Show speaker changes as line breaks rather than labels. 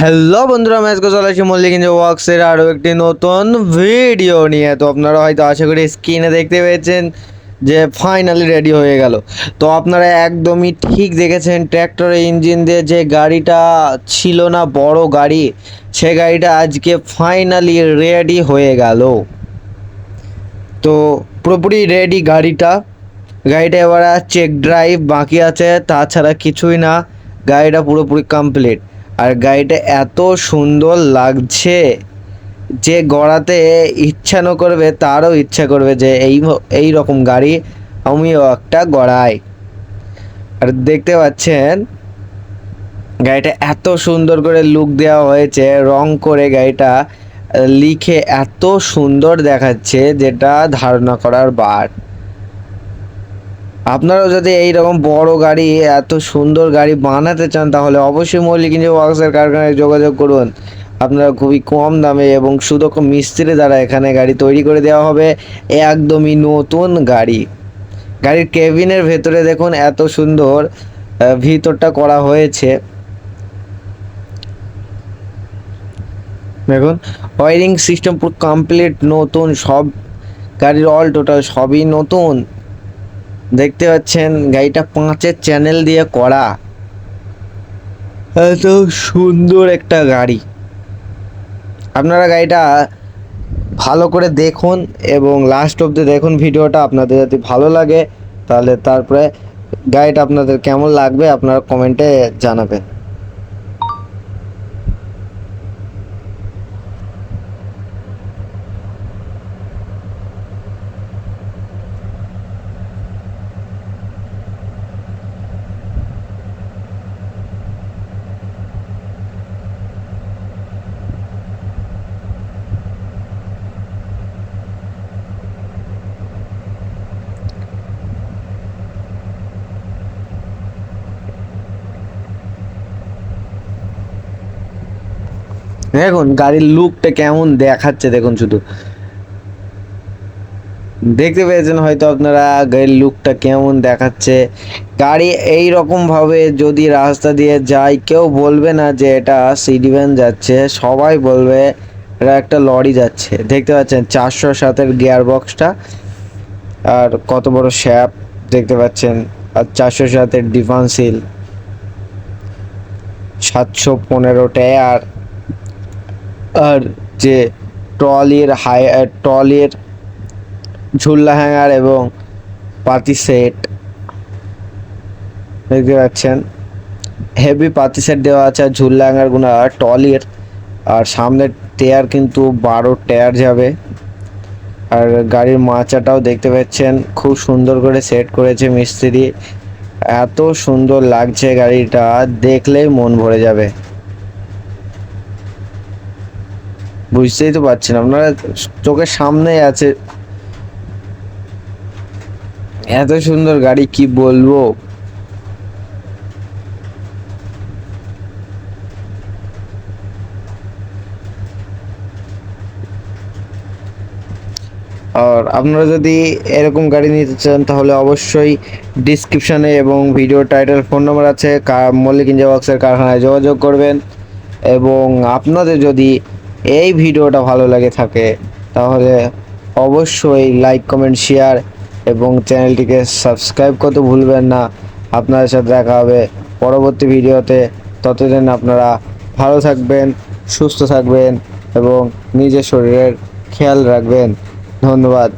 Hello বন্ধুরা ম্যাচকে চলে আসি মল্লিক ওয়ার্কসের আরও একটি নতুন ভিডিও নিয়ে। তো আপনারা হয়তো আশা করি স্ক্রিনে দেখতে পেয়েছেন যে ফাইনালি রেডি হয়ে গেল। তো আপনারা একদমই ঠিক দেখেছেন ট্র্যাক্টরের ইঞ্জিন দিয়ে যে গাড়িটা ছিল না, বড় গাড়ি, সে গাড়িটা আজকে ফাইনালি রেডি হয়ে গেল। তো পুরোপুরি রেডি গাড়িটা। গাড়িটা এবার চেক ড্রাইভ বাকি আছে, তাছাড়া কিছুই না। গাড়িটা পুরোপুরি কমপ্লিট আর গাড়িটা এত সুন্দর লাগছে যে গড়াতে ইচ্ছা না করবে, তারও ইচ্ছা করবে যে এই এই রকম গাড়ি আমিও একটা গড়াই। আর দেখতে পাচ্ছেন, গাড়িটা এত সুন্দর করে লুক দেওয়া হয়েছে, রং করে গাড়িটা লিখে এত সুন্দর দেখাচ্ছে যেটা ধারণা করার বার। আপনারাও যদি এইরকম বড় গাড়ি, এত সুন্দর গাড়ি বানাতে চান, তাহলে অবশ্যই মল্লিক ইঞ্জিন ওয়ার্কসের কারখানায় যোগাযোগ করুন। আপনারা খুবই কম দামে এবং সুদক্ষ মিস্ত্রি দ্বারা এখানে গাড়ি তৈরি করে দেওয়া হবে। একদমই নতুন গাড়ি। গাড়ির কেবিনের ভেতরে দেখুন, এত সুন্দর ভিতরটা করা হয়েছে। দেখুন ওয়ারিং সিস্টেম পুরো কমপ্লিট নতুন, সব গাড়ির অল টোটাল সবই নতুন। দেখতে পাচ্ছেন গাড়িটা পাঁচের চ্যানেল দিয়ে করা। এত সুন্দর একটা গাড়ি। আপনারা গাড়িটা ভালো করে দেখুন এবং লাস্ট অব্দি দেখুন ভিডিওটা, আপনাদের যদি ভালো লাগে, তাহলে তারপরে গাড়িটা আপনাদের কেমন লাগবে, আপনারা কমেন্টে জানাবেন। দেখুন, গাড়ির লুকটা কেমন দেখাচ্ছে, দেখুন শুধু। দেখতে পেয়েছেন হয়তো আপনারা, গাড়ির লুকটা কেমন দেখাচ্ছে। গাড়ি এই রকম ভাবে যদি রাস্তা দিয়ে যায়, কেউ বলবে না যে এটা সিডি ভ্যান যাচ্ছে, সবাই বলবে এটা একটা লরি যাচ্ছে। দেখতে পাচ্ছেন, চারশো সাতের গিয়ার বক্সটা আর কত বড় শ্যাপ দেখতে পাচ্ছেন, আর চারশো সাতের ডিফান্সিল সাতশো পনেরো টায়ার আর যে ট্রলির হাই ট্রলির ঝুল্লা হ্যাঙ্গার এবং পাতি সেট, দেখতে পাচ্ছেন? হেভি পাতি সেট দেওয়া আছে, আর ঝুল্লা হ্যাঙ্গারগুলো ট্রলির, আর সামনের টায়ার কিন্তু বারো টায়ার যাবে। আর গাড়ির মাচাটাও দেখতে পাচ্ছেন, খুব সুন্দর করে সেট করেছে মিস্ত্রি। এত সুন্দর লাগছে গাড়িটা, দেখলেই মন ভরে যাবে। বুঝতেই তো পারছেন, আপনারা চোখের সামনে আছে। এত সুন্দর গাড়ি, কি বলব? আর আপনারা যদি এরকম গাড়ি নিতে চান, তাহলে অবশ্যই ডিসক্রিপশনে এবং ভিডিও টাইটেল ফোন নম্বর আছে মল্লিক ইঞ্জিয়া বক্সের কারখানায় যোগাযোগ করবেন। এবং আপনাদের যদি এই ভিডিওটা ভালো লাগে থাকে, তাহলে অবশ্যই লাইক কমেন্ট শেয়ার এবং চ্যানেলটিকে সাবস্ক্রাইব করতে ভুলবেন না। আপনাদের সাথে দেখা হবে পরবর্তী ভিডিওতে। ততদিন আপনারা ভালো থাকবেন, সুস্থ থাকবেন এবং নিজের শরীরের খেয়াল রাখবেন। ধন্যবাদ।